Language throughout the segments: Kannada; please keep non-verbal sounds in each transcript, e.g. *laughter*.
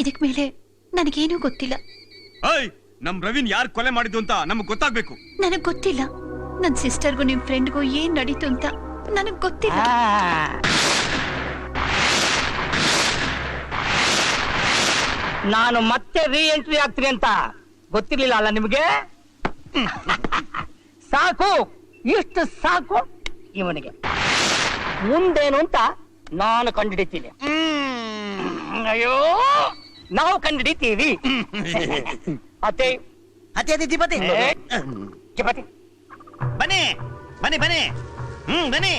ಇದಕ್ ಮೇಲೆ ನನಗೇನೂ ಗೊತ್ತಿಲ್ಲ. ನಮ್ ರವಿನ್ ಯಾರು ಕೊಲೆ ಮಾಡಿದ್ದು ಅಂತ ನಮಗ್ ಗೊತ್ತಾಗ್ಬೇಕು. ನನಗ್ ಗೊತ್ತಿಲ್ಲ. ನನ್ ಸಿಸ್ಟರ್ಗೂ ನಿಮ್ ಫ್ರೆಂಡ್ಗೂ ಏನ್ ನಡೀತು ಅಂತ ನನಗ್ ಗೊತ್ತಿಲ್ಲ. ನಾನು ಮತ್ತೆ ರೀ ಎಂಟ್ರಿ ಆಗ್ತೀನಿ ಅಂತ ಗೊತ್ತಿರ್ಲಿಲ್ಲ ಅಲ್ಲ ನಿಮಗೆ? *laughs* ಸಾಕು ಇಷ್ಟು ಸಾಕು ಇವನಿಗೆ. ಮುಂದೇನು ಅಂತ ನಾನು ಕಂಡುಹಿಡಿತೀನಿ. ಅಯ್ಯೋ. ನಾವು ಕಂಡಿಡಿತೀವಿ *laughs* ಅತ್ತೆ. ಅತ್ತೆ ಅದೇ ತಿಪತಿ ಏ, ಚಪಾತಿ ಬನ್ನಿ ಬನ್ನಿ ಬನ್ನಿ. ಹ್ಮ್ ಬನ್ನಿ.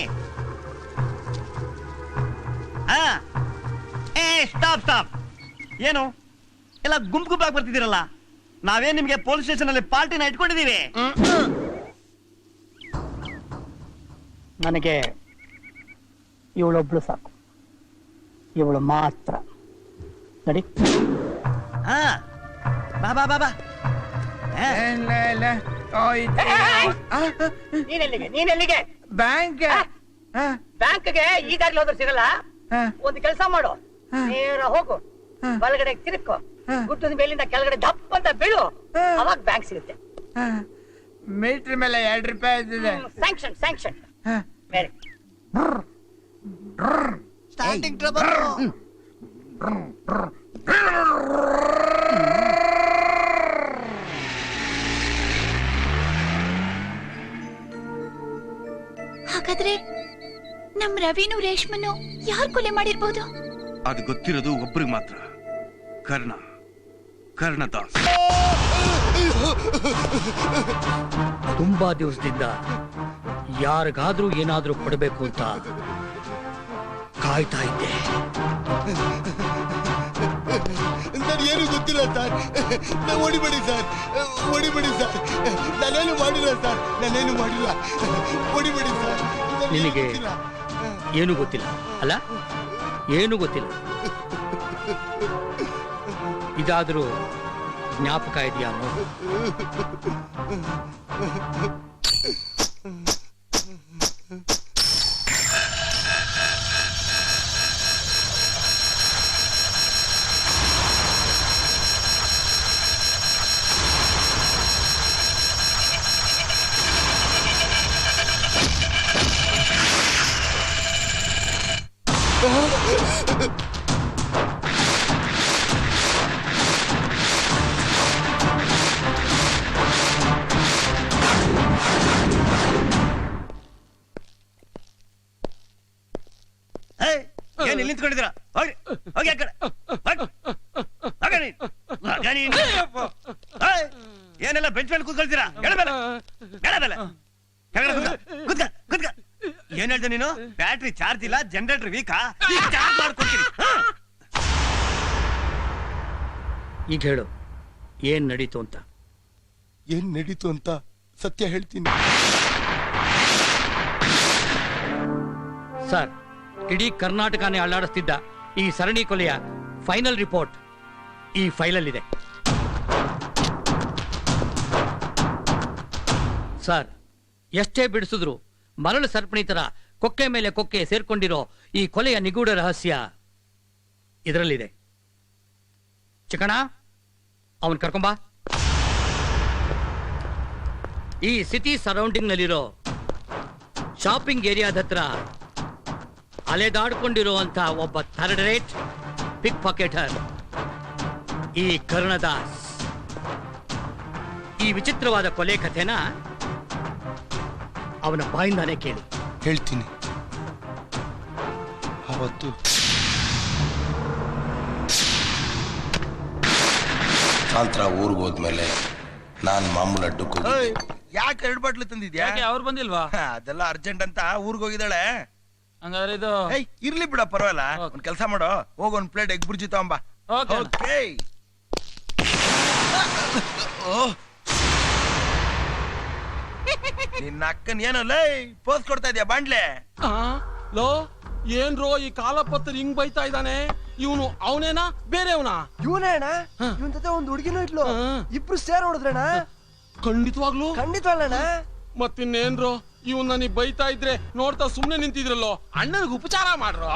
ಹಾ. ಏ ಸ್ಟಾಪ್ ಸ್ಟಾಪ್ ಏನು? ಎಲ್ಲ ಗುಂಪು ಗುಂಪಾಗಿ ಬರ್ತಿದ್ದೀರಲ್ಲ? ನಾವೇ ನಿಮ್ಗೆ ಪೊಲೀಸ್ ಸ್ಟೇಷನ್ ಅಲ್ಲಿ ಪಾರ್ಟಿನ ಇಟ್ಕೊಂಡಿದೀವಿ ನನಗೆ ಇವಳೊಬ್ಳು ಸಾಕು. ಇವಳು ಮಾತ್ರ. ನಡಿ. ಹಾ ಬಾ ಬಾ ಬಾ ಬಾ. ಹಾ. ನೀನೆಲ್ಲಿಗೆ ನೀನೆಲ್ಲಿಗೆ? ಬ್ಯಾಂಕ್ ಬ್ಯಾಂಕ್ಗೆ ಈಗಾಗ್ಲೇ ಹೋದ್ರೆ ಸಿಗಲ್ಲ. ಒಂದು ಕೆಲಸ ಮಾಡು. ನೇರ ಹೋಗು. ಬಲಗಡೆ ತಿರುಕೋ ಗುಟ್ಟದ ಮೇಲಿಂದ ಕೆಳಗಡೆ ದಪ್ಪ ಅಂತ ಬೀಳು. ಅವಾಗ ಬ್ಯಾಂಕ್ ಸಿಗುತ್ತೆ. ಮೀಟರ್ ಮೇಲೆ ಎರಡು ರೂಪಾಯಿ ಇದ್ದಿದೆ. Sanction sanction very starting trouble ಹಾಗಾದ್ರೆ ನಮ್ ರವಿನು ರೇಷ್ಮನು ಯಾರ್ ಕೊಲೆ ಮಾಡಿರ್ಬೋದು? ಅದು ಗೊತ್ತಿರೋದು ಒಬ್ರಿಗೆ ಮಾತ್ರ. ಕರ್ಣ. ಕರ್ಣದಾಸ್. ತುಂಬಾ ದಿವಸದಿಂದ ಯಾರಿಗಾದ್ರೂ ಏನಾದ್ರೂ ಕೊಡಬೇಕು ಅಂತ ಕಾಯ್ತಾ ಇದ್ದೆ. ಏನು ಗೊತ್ತಿಲ್ಲ ಸರ್. ನಾ ಹೊಡಿಬೇಡಿ ಸರ್. ಹೊಡಿಬೇಡಿ ಸರ್. ನಾನೇನು ಮಾಡಿಲ್ಲ ಸರ್. ನಾನೇನು ಮಾಡಿಲ್ಲ. ಹೊಡಿಬೇಡಿ ಸರ್. ನನ್ಗೇನು ನಿನಗೆ. ಏನು ಗೊತ್ತಿಲ್ಲ? ಅಲ್ಲ? ಏನು ಗೊತ್ತಿಲ್ಲ? ಇದಾದರೂ ಜ್ಞಾಪಕ ಇದೆಯಾ ಇಲ್ಲಿ ನಿಂತ್ಕೊಂಡಿದ್ದೀರಾ? ಹೋಗಿ ಹೋಗಿ ಆ ಕಡೆ. ಹೋಗಿ. ಹೋಗಿ ನೀನು. ಹೋಗಿ ನೀನು. ಏಯ್, ಏನೆಲ್ಲ ಬೆಂಚ್ ಮೇಲೆ ಕೂತ್ಕೊಳ್ತೀರಾ? ಎಡ ಮೇಲೆ. ಎಡ ಮೇಲೆ. ಕೆಳಗಡೆ ಕೂತ್ಕೊ, ಕೂತ್ಕೊ, ಕೂತ್ಕೊ. ಏನ್ ಹೇಳ್ದೆ ನೀನು? ಬ್ಯಾಟ್ರಿ ಚಾರ್ಜ್ ಇಲ್ಲ ಜನರೇಟರ್ ವೀಕಾ ಚಾರ್ಜ್ ಮಾಡ್ಕೊಡ್ತೀನಿ ಹಾ. ಈಗ ಹೇಳು ಏನ್ ನಡೀತು ಅಂತ? ಏನ್ ನಡೀತು ಅಂತ ಸತ್ಯ ಹೇಳ್ತೀನಿ. ಸರ್ ಇಡೀ ಕರ್ನಾಟಕನೇ ಅಲ್ಲಾಡಿಸ್ತಿದ್ದ ಈ ಸರಣಿ ಕೊಲೆಯ ಫೈನಲ್ ರಿಪೋರ್ಟ್ ಈ ಫೈಲಲ್ಲಿದೆ. ಸರ್, ಎಷ್ಟೇ ಬಿಡಿಸಿದ್ರು ಮರಳು ಸರ್ಪಣಿ ತರ ಕೊಕ್ಕೆ ಮೇಲೆ ಕೊಕ್ಕೆ ಸೇರ್ಕೊಂಡಿರೋ ಈ ಕೊಲೆಯ ನಿಗೂಢ ರಹಸ್ಯ ಇದರಲ್ಲಿದೆ. ಚಿಕ್ಕಣ ಅವನ್ ಕರ್ಕೊಂಬಾ ಈ ಸಿಟಿ ಸರೌಂಡಿಂಗ್ ನಲ್ಲಿರೋ ಶಾಪಿಂಗ್ ಏರಿಯಾದ ಹತ್ರ ಅಲೆದಾಡ್ಕೊಂಡಿರುವಂತ ಒಬ್ಬ ಥರ್ಡ್ ರೇಟ್ ಪಿಕ್ ಪಾಕೆಟರ್ ಈ ಕರ್ಣದಾಸ್. ಈ ವಿಚಿತ್ರವಾದ ಕೊಲೆ ಕಥೆನ ಅವನ ಬಾಯಿಂದಾನೇ ಕೇಳಿ. ಹೇಳ್ತೀನಿ. ಅವತ್ತು ಕಾಂತ್ರ ಊರಿಗೆ ಹೋದ್ಮೇಲೆ ನಾನ್ ಮಾಮೂಲು ಅಡ್ಡಕ್ಕೆ ಹೋಗಿದ್ದೆ. ಯಾಕೆ ಎರಡು ಬಾಟ್ಲು ತಂದಿದ್ಯಾ? ಅವ್ರು ಬಂದಿಲ್ವಾ? ಅದೆಲ್ಲ ಅರ್ಜೆಂಟ್ ಅಂತ ಊರಿಗೆ ಹೋಗಿದ್ದಾಳೆ. ಹಂಗಾದ್ರೆ ಇದು ಏಯ್ ಇರ್ಲಿ ಬಿಡ ಪರವಾಗಿಲ್ಲ. Okay. ಒಂದ್ ಕೆಲಸ ಮಾಡು. ಹೋಗ್ ಒಂದ್ ಪ್ಲೇಟ್ ಎಗ್ ಬುರ್ಜಿ ತಗೊಂಬಾ. ಓಕೆ ಅಣ್ಣ. ಓಕೆ. ನಿನ್ನ ಅಕ್ಕನ್ ಏನು ಲೈ ಪೋಸ್ ಕೊಡ್ತಾ ಇದೀಯ ಬಾಂಡ್ಲೆ? ಆ, ಲೋ ಏನ್ರೋ ಈ ಕಾಲಪತ್ರ ಹಿಂಗ್ ಬೈತಾ ಇದ್ದಾನೆ? ಇವನು ಅವನೇನಾ ಬೇರೆಯವನಾ? ಇವನೇ ಅಣ್ಣ? ಇವನ್ ಜೊತೆ ಒಂದ್ ಹುಡುಗಿನೂ ಇಟ್ಲು. ಹಾ. ಇಬ್ರು ಸೇರ್ ಹೊಡೆದ್ರಣ್ಣ ಖಂಡಿತವಾಗ್ಲು ಖಂಡಿತವಲ್ಲಣ್ಣ ಮತ್ತಿನ್ನೇನ್ರೋ ಇವನ್ ನನಗೆ ಬೈತಾ ಇದ್ರೆ ನೋಡ್ತಾ ಸುಮ್ನೆ ನಿಂತಿದ್ರಲ್ಲೋ? ಅಣ್ಣನಿಗೆ ಉಪಚಾರ ಮಾಡ್ರೋ.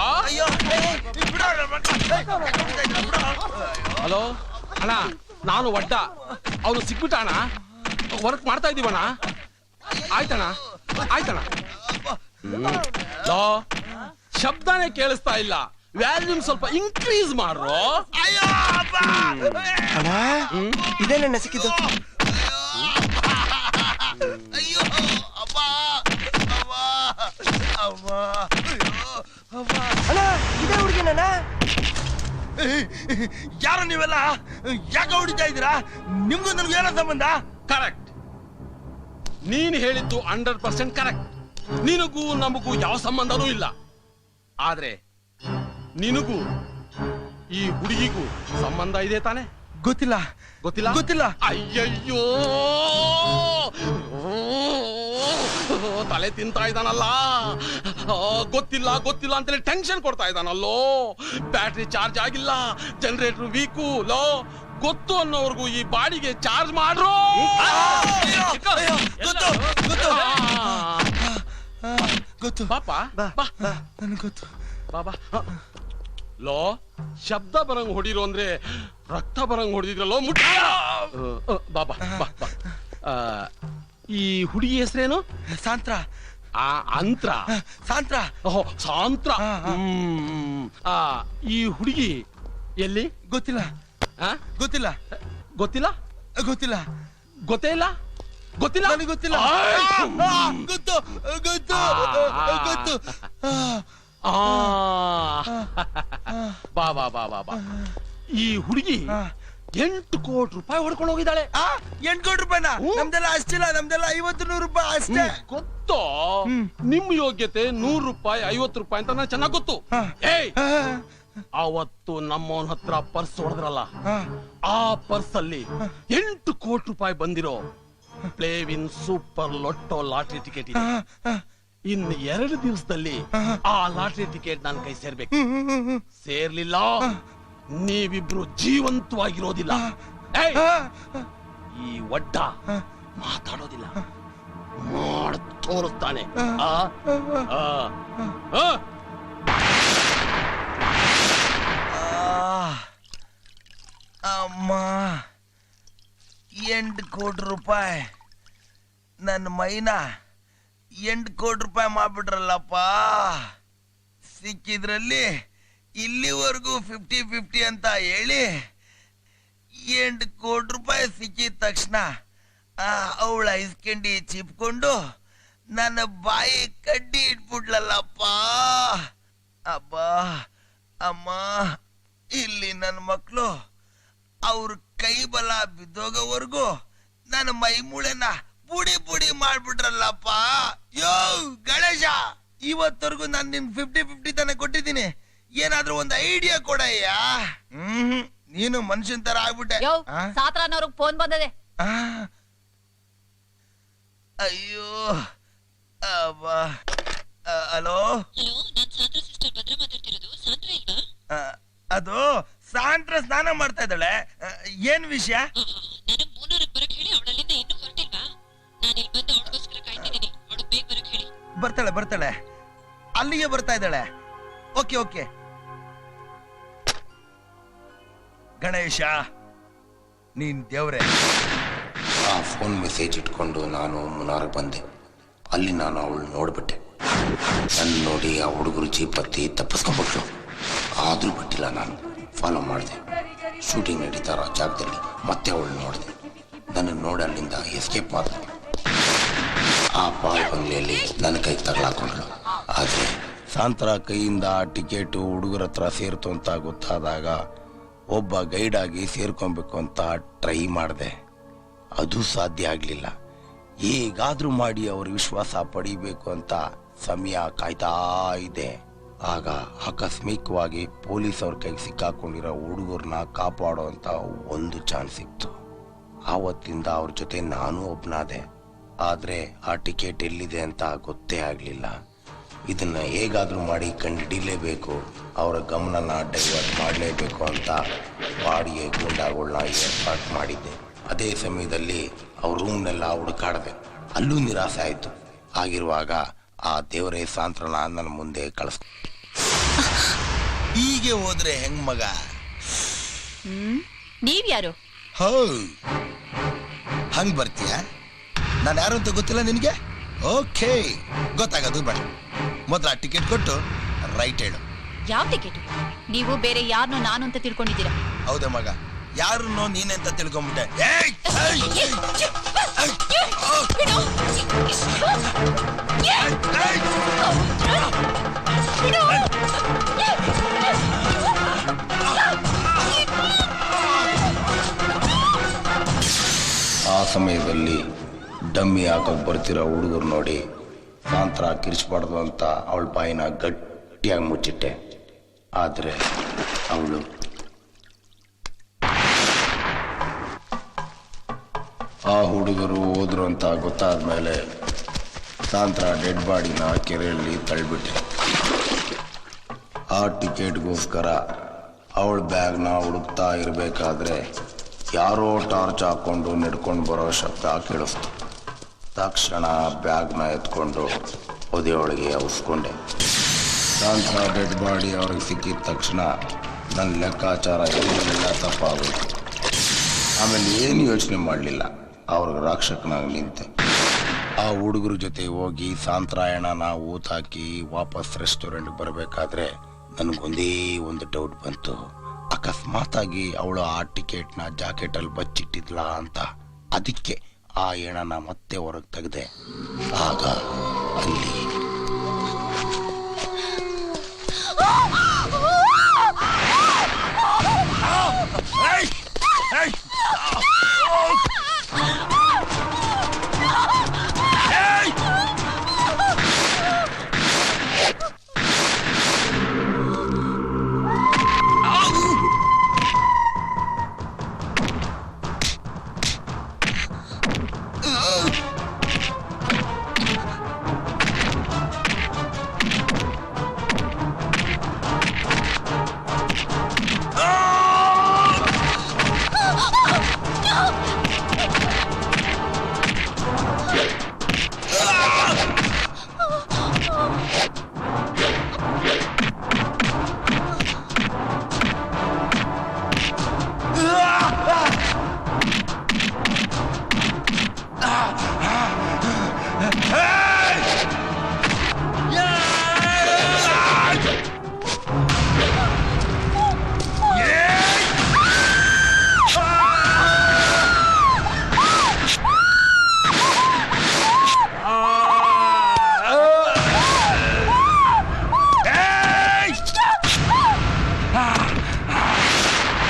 ಹಲೋ? ಅಣ್ಣ ನಾನು ಒಡ್ಡ ಅವನು ಸಿಕ್ಬಿಟ್ಟ ಅಣ್ಣ. ವರ್ಕ್ ಮಾಡ್ತಾ ಇದೀವಣ್ಣ. ಆಯ್ತಣ್ಣ ಆಯ್ತಣ್ಣ. ಶಬ್ದನೇ ಕೇಳಿಸ್ತಾ ಇಲ್ಲ. ವ್ಯಾಲ್ಯೂಮ್ ಸ್ವಲ್ಪ ಇನ್ಕ್ರೀಸ್ ಮಾಡ್ರು? ಅಣ್ಣ ಇದೇನಣ್ಣ ಸಿಕ್ಕಿದ್ದು ಅಣ್ಣ ಇದೇ ಹುಡುಗಿನಣ್ಣ ಯಾರು ನೀವೆಲ್ಲ? ಯಾಕೆ ಹೊಡಿತಾ ಇದ್ದೀರಾ? ನಿಮ್ಗೂ ನನಗೂ ಏನೋ ಸಂಬಂಧ? ಕರೆಕ್ಟ್ ನೀನು ಹೇಳಿದ್ದು ಹಂಡ್ರೆಡ್ ಪರ್ಸೆಂಟ್ ಕರೆಕ್ಟ್ ನಿನಗೂ ನಮಗೂ ಯಾವ ಸಂಬಂಧನೂ ಇಲ್ಲ. ಆದ್ರೆ ನಿನಗೂ ಈ ಹುಡುಗಿಗೂ ಸಂಬಂಧ ಇದೆ ತಾನೆ? ಗೊತ್ತಿಲ್ಲ. ಗೊತ್ತಿಲ್ಲ? ಗೊತ್ತಿಲ್ಲ. ಅಯ್ಯಯ್ಯೋ! ಓ, *laughs* ತಲೆ ತಿಂತಾ ಇದ್ದಾನಲ್ಲ. ಗೊತ್ತಿಲ್ಲ ಗೊತ್ತಿಲ್ಲ ಅಂತೇಳಿ ಟೆನ್ಷನ್ ಕೊಡ್ತಾ ಇದ್ದಾನಲ್ಲೋ. ಬ್ಯಾಟ್ರಿ ಚಾರ್ಜ್ ಆಗಿಲ್ಲ ಜನರೇಟರ್ ವೀಕು ಲೋ. ಗೊತ್ತು ಅನ್ನೋರ್ಗು ಈ ಬಾಡಿಗೆ ಚಾರ್ಜ್ ಮಾಡ್ರು. ಗೊತ್ತು ಪಾಪ? ನನಗೆ ಗೊತ್ತು. ಬಾಬಾ ಲೋ ಶಬ್ದ ಬರಂಗ್ ಹೊಡಿರು ಅಂದ್ರೆ ರಕ್ತ ಬರಂಗ್ ಹೊಡೆದಿದ್ರಲ್ಲೋ ಮುಟ್ಟ. ಬಾಬಾ ಬಾ ಬಾ ಈ ಹುಡುಗಿ ಹೆಸರೇನು? ಸಾಂತ್ರ. ಆ ಅಂತ್ರ. ಸಾಂತ್ರ. ಓಹೋ ಸಾಂತ್ರ. ಹ್ಮ್. ಆ, ಈ ಹುಡುಗಿ ಎಲ್ಲಿ? ಗೊತ್ತಿಲ್ಲ. ಆ? ಗೊತ್ತಿಲ್ಲ. ಗೊತ್ತಿಲ್ಲ? ಗೊತ್ತಿಲ್ಲ. ಗೊತ್ತೇ ಇಲ್ಲ? ಗೊತ್ತಿಲ್ಲ? ನನಗೆ ಗೊತ್ತಿಲ್ಲ. ಆಯ್, ಆ, ಆ, ಗೊತ್ತು ಗೊತ್ತು. ಗೊತ್ತು. ಆ, ಆ. ಬಾ ಬಾ ಬಾ ಬಾ ಬಾ. ಈ ಹುಡುಗಿ ಆ. ಎಂಟು ಕೋಟಿ ರೂಪಾಯಿ ಹೊಡ್ಕೊಂಡು ಹೋಗಿದ್ದಾಳೆ. ಆ, ಎಂಟ್ ಕೋಟಿ ರೂಪಾಯಿನ. ನಮ್ದೆಲ್ಲ ಅಷ್ಟಿಲ್ಲ ನಮ್ದೆಲ್ಲ ಐವತ್ತು ನೂರು ರೂಪಾಯಿ ಅಷ್ಟೇ. ಗೊತ್ತು? ಗೊತ್ತೋ ನಿಮ್ ಯೋಗ್ಯತೆ ನೂರು ರೂಪಾಯಿ ಐವತ್ತು ರೂಪಾಯಿ ಅಂತ ನಾನು ಚೆನ್ನಾಗ್ ಗೊತ್ತು. ಹಾ. ಏಯ್! ಆ, ಅವತ್ತು ನಮ್ಮವನ ಹತ್ರ ಪರ್ಸ್ ಹೊಡೆದ್ರಲ್ಲ. ಆ, ಆ ಪರ್ಸ್ ಅಲ್ಲಿ ಎಂಟು ಕೋಟಿ ರೂಪಾಯಿ ಬಂದಿರೋ Playwin super lotto lottery ticket ಇದೆ. ಆ, ಆ. ಇನ್ನು ಎರಡು ದಿವಸದಲ್ಲಿ ಆ ಲಾಟ್ರಿ ಟಿಕೆಟ್ ನನ್ನ ಕೈ ಸೇರ್ಬೇಕು. ಹ್ಮ್, ಹ್ಮ್, ಹ್ಮ್, ಹ್ಮ್. ಸೇರ್ಲಿಲ್ಲ. ನೀವಿಬ್ರು ಜೀವಂತವಾಗಿರೋದಿಲ್ಲ. ಈ ಒಡ್ಡ ಮಾತಾಡೋದಿಲ್ಲ. ತೋರಿಸ್ತಾನೆ? ಆ, ಅಮ್ಮ ಎಂಟು ಕೋಟಿ ರೂಪಾಯಿ. ನನ್ನ ಮೈನ ಎಂಟು ಕೋಟಿ ರೂಪಾಯಿ ಮಾಡ್ಬಿಟ್ರಲ್ಲಪ್ಪ. ಸಿಕ್ಕಿದ್ರಲ್ಲಿ ಇಲ್ಲಿವರೆಗೂ ಫಿಫ್ಟಿ ಫಿಫ್ಟಿ ಅಂತ ಹೇಳಿ ಎಂಟು ಕೋಟಿ ರೂಪಾಯಿ ಸಿಕ್ಕಿದ ತಕ್ಷಣ ಅವಳ ಐಸ್ಕಂಡಿ ಚಿಪ್ಕೊಂಡು ನನ್ನ ಬಾಯಿ ಕಡ್ಡಿ ಇಟ್ಬಿಡ್ಲಲ್ಲಪ್ಪ ಅಬ್ಬಾ, ಅಮ್ಮ, ಇಲ್ಲಿ ನನ್ನ ಮಕ್ಕಳು ಅವ್ರ ಕೈ ಬಲ ಬಿದ್ದೋಗೋವರೆಗೂ ನನ್ನ ಮೈ ಮೂಳೆನ ಪುಡಿ ಪುಡಿ ಮಾಡ್ಬಿಟ್ರಲ್ಲಪ್ಪ. ಯೋ ಗಣೇಶ, ಇವತ್ತವರೆಗೂ ನಾನು ನಿನ್ ಫಿಫ್ಟಿ ಫಿಫ್ಟಿ ತನಕ ಕೊಟ್ಟಿದ್ದೀನಿ. ಏನಾದ್ರೂ ಒಂದು ಐಡಿಯಾ ಕೊಡಯ್ಯ? ಹ್ಮ್. ನೀನು ಮನುಷ್ಯನ್ ತರ ಆಗ್ಬಿಟ್ಟೆ. ಯೋ ಆ? ಸಾತ್ರಾನವ್ರಿಗೆ ಫೋನ್ ಬಂದದೆ. ಆ. ಅಯ್ಯೋ. ಅಬ್ಬಾ. ಹಲೋ? ಹಲೋ ನಾನ್ ಸಾಂದ್ರ ಸಿಸ್ಟರ್ ಭದ್ರ ಮಾತಾಡ್ತಿರೋದು. ಸಾಂದ್ರ ಇಲ್ವಾ? ಆ, ಅದು ಸಾಂತ್ರ ಸ್ನಾನ ಮಾಡ್ತಾ ಇದ್ದಾಳೆ. ಆ, ಏನ್ ವಿಷಯ? ನನಗ್ ಮೂನಾರಕ್ ಬರಕ್ ಹೇಳಿ ಅವಳಲ್ಲಿಂದ ಇನ್ನೂ ಹೊರಟಿಲ್ವಾ? ನಾನು ಇಲ್ಲಿ ಬಂದು ಅವಳಿಗೋಸ್ಕರ ಕಾಯ್ತಿದ್ದೀನಿ. ಅವಳು ಬೇಗ ಬರಕ್ ಹೇಳಿ. ಬರ್ತಾಳೆ ಬರ್ತಾಳೆ. ಅಲ್ಲಿಗೆ ಬರ್ತಾ ಇದ್ದಾಳೆ. Okay okay. ಗಣೇಶ, ನೀನ್ ದೇವ್ರೆ. ಆ ಫೋನ್ ಮೆಸೇಜ್ ಇಟ್ಕೊಂಡು ನಾನು ಮುನಾರ್ ಬಂದೆ. ಅಲ್ಲಿ ನಾನು ಅವಳು ನೋಡ್ಬಿಟ್ಟೆ. ನನ್ನ ನೋಡಿ ಆ ಹುಡುಗರು ಜೀಪ್ ಹತ್ತಿ ಆದರೂ ಆದ್ರೂ ಬಿಟ್ಟಿಲ್ಲ ನಾನು. ಫಾಲೋ ಮಾಡಿದೆ. ಶೂಟಿಂಗ್ ನಡೀತಾರ ಜಾಗದಲ್ಲಿ ಮತ್ತೆ ಅವಳು ನೋಡಿದೆ. ನನ್ನ ನೋಡಿ ಅಲ್ಲಿಂದ ಎಸ್ಕೇಪ್ ಮಾಡಿದೆ. ಆ ಪಾಲ್ ಬಂಗ್ಲೆಯಲ್ಲಿ ನನ್ನ ಕೈ ತಗಲಾಕೊಂಡ್ಳು. ಆದ್ರೆ ಸಾಂತರ ಕೈಯಿಂದ ಟಿಕೆಟು ಹುಡುಗರ ಹತ್ರ ಸೇರ್ತು ಅಂತ ಗೊತ್ತಾದಾಗ ಒಬ್ಬ ಗೈಡ್ ಆಗಿ ಸೇರ್ಕೊಬೇಕು ಅಂತ ಟ್ರೈ ಮಾಡಿದೆ. ಅದು ಸಾಧ್ಯ ಆಗಲಿಲ್ಲ. ಹೇಗಾದರೂ ಮಾಡಿ ಅವ್ರ ವಿಶ್ವಾಸ ಪಡಿಬೇಕು ಅಂತ ಸಮಯ ಕಾಯ್ತಾ ಇದೆ. ಆಗ ಆಕಸ್ಮಿಕವಾಗಿ ಪೊಲೀಸ್ ಅವ್ರ ಕೈಗೆ ಸಿಕ್ಕಾಕೊಂಡಿರೋ ಹುಡುಗರನ್ನ ಕಾಪಾಡೋ ಅಂತ ಒಂದು ಚಾನ್ಸ್ ಸಿಕ್ತು. ಆವತ್ತಿಂದ ಅವ್ರ ಜೊತೆ ನಾನು ಒಬ್ಬನಾದೆ ಆದ್ರೆ ಆ ಟಿಕೆಟ್ ಎಲ್ಲಿದೆ ಅಂತ ಗೊತ್ತೇ ಆಗ್ಲಿಲ್ಲ. ಇದನ್ನ ಹೇಗಾದರೂ ಮಾಡಿ ಕಂಡಿಲೇಬೇಕು. ಅವರ ಗಮನನ ಡೈವರ್ಟ್ ಮಾಡಲೇಬೇಕು ಅಂತ ಬಾಡಿಗೆ ಗೂಂಡಾಗಳನ್ನ ಏರ್ಪಾಟ್ ಮಾಡಿದ್ದೆ. ಅದೇ ಸಮಯದಲ್ಲಿ ಅವ್ರ ರೂಮ್ನೆಲ್ಲ ಹುಡುಕಾಡಿದೆ. ಅಲ್ಲೂ ನಿರಾಸೆ ಆಯ್ತು. ಆಗಿರುವಾಗ ಆ ದೇವರೇ ಸಾಂತ್ರನ ನನ್ನ ಮುಂದೆ ಕಳಿಸ್ ಹೀಗೆ ಹೋದ್ರೆ ಹೆಂಗ್ ಮಗ? ನೀವ್ಯಾರು? ಹೋ. ಹಂಗ್ ಬರ್ತೀಯ? ನಾನು ಯಾರು ಅಂತ ಗೊತ್ತಿಲ್ಲ ನಿನಗೆ? ಓಕೆ. ಗೊತ್ತಾಗೋದು ಬೇಡ. ಮೊದಲ ಟಿಕೆಟ್ ಕೊಟ್ಟು ರೈಟ್ ಹೇಳು. ಯಾವ ಟಿಕೆಟ್ ನೀವು ಬೇರೆ ಯಾರನ್ನೋ ನಾನು ಅಂತ ತಿಳ್ಕೊಂಡಿದ್ದೀರಾ? ಹೌದೇ ಮಗ. ಯಾರನ್ನೋ ನೀನೆ ಅಂತ ತಿಳ್ಕೊಂಬಿಟ್ಟೆ. ಏಯ್! ಏಯ್! ಏಯ್! ಆ ಸಮಯದಲ್ಲಿ ಡಮ್ಮಿ ಹಾಕೋಕ್ ಬರ್ತಿರೋ ಹುಡುಗರು ನೋಡಿ ಸಾಂತ್ರ ಕಿರಿಸ್ಬಾರ್ದು ಅಂತ ಅವಳ ಬಾಯಿನ ಗಟ್ಟಿಯಾಗಿ ಮುಚ್ಚಿಟ್ಟೆ. ಆದರೆ ಅವಳು ಆ ಹುಡುಗರು ಹೋದ್ರು ಅಂತ ಗೊತ್ತಾದ ಮೇಲೆ ತಾಂತ್ರ ಡೆಡ್ ಬಾಡಿನ ಕೆರೆಯಲ್ಲಿ ತಳ್ಳಿಬಿಟ್ಟೆ ಆ ಟಿಕೆಟ್ಗೋಸ್ಕರ ಅವಳ ಬ್ಯಾಗ್ನ ಹುಡುಕ್ತಾ ಇರಬೇಕಾದ್ರೆ ಯಾರೋ ಟಾರ್ಚ್ ಹಾಕೊಂಡು ನಡ್ಕೊಂಡು ಬರೋ ಶಬ್ದ ಕೇಳಿಸ್ತು. ತಕ್ಷಣ ಬ್ಯಾಗ್ನ ಎತ್ಕೊಂಡು ಒದೆಯೊಳಗೆ ಅವಸ್ಕೊಂಡೆ ಸಾಂತ್ರ ಡೆಡ್ ಬಾಡಿ ಅವ್ರಿಗೆ ಸಿಕ್ಕಿದ ತಕ್ಷಣ ನನ್ನ ಲೆಕ್ಕಾಚಾರ ಎಲ್ಲ ತಪ್ಪಾಗೋಯ್ತು. ಆಮೇಲೆ ಏನು ಯೋಚನೆ ಮಾಡಲಿಲ್ಲ. ಅವ್ರಿಗೆ ರಾಕ್ಷಕನಾಗಿ ನಿಂತೆ. ಆ ಹುಡುಗರ ಜೊತೆ ಹೋಗಿ ಸಾಂತ್ರಾಯಣನ ಊತ ಹಾಕಿ ವಾಪಸ್ ರೆಸ್ಟೋರೆಂಟ್ಗೆ ಬರಬೇಕಾದ್ರೆ ನನಗೊಂದೇ ಒಂದು ಡೌಟ್ ಬಂತು. ಅಕಸ್ಮಾತಾಗಿ ಅವಳು ಆ ಟಿಕೆಟ್ನ ಜಾಕೆಟಲ್ಲಿ ಬಚ್ಚಿಟ್ಟಿದ್ಲಾ ಅಂತ. ಅದಕ್ಕೆ ಆ ಹೆಣನ ಮತ್ತೆ ಹೊರಗೆ ತೆಗೆದೆ ಆಗ ಅಲ್ಲಿ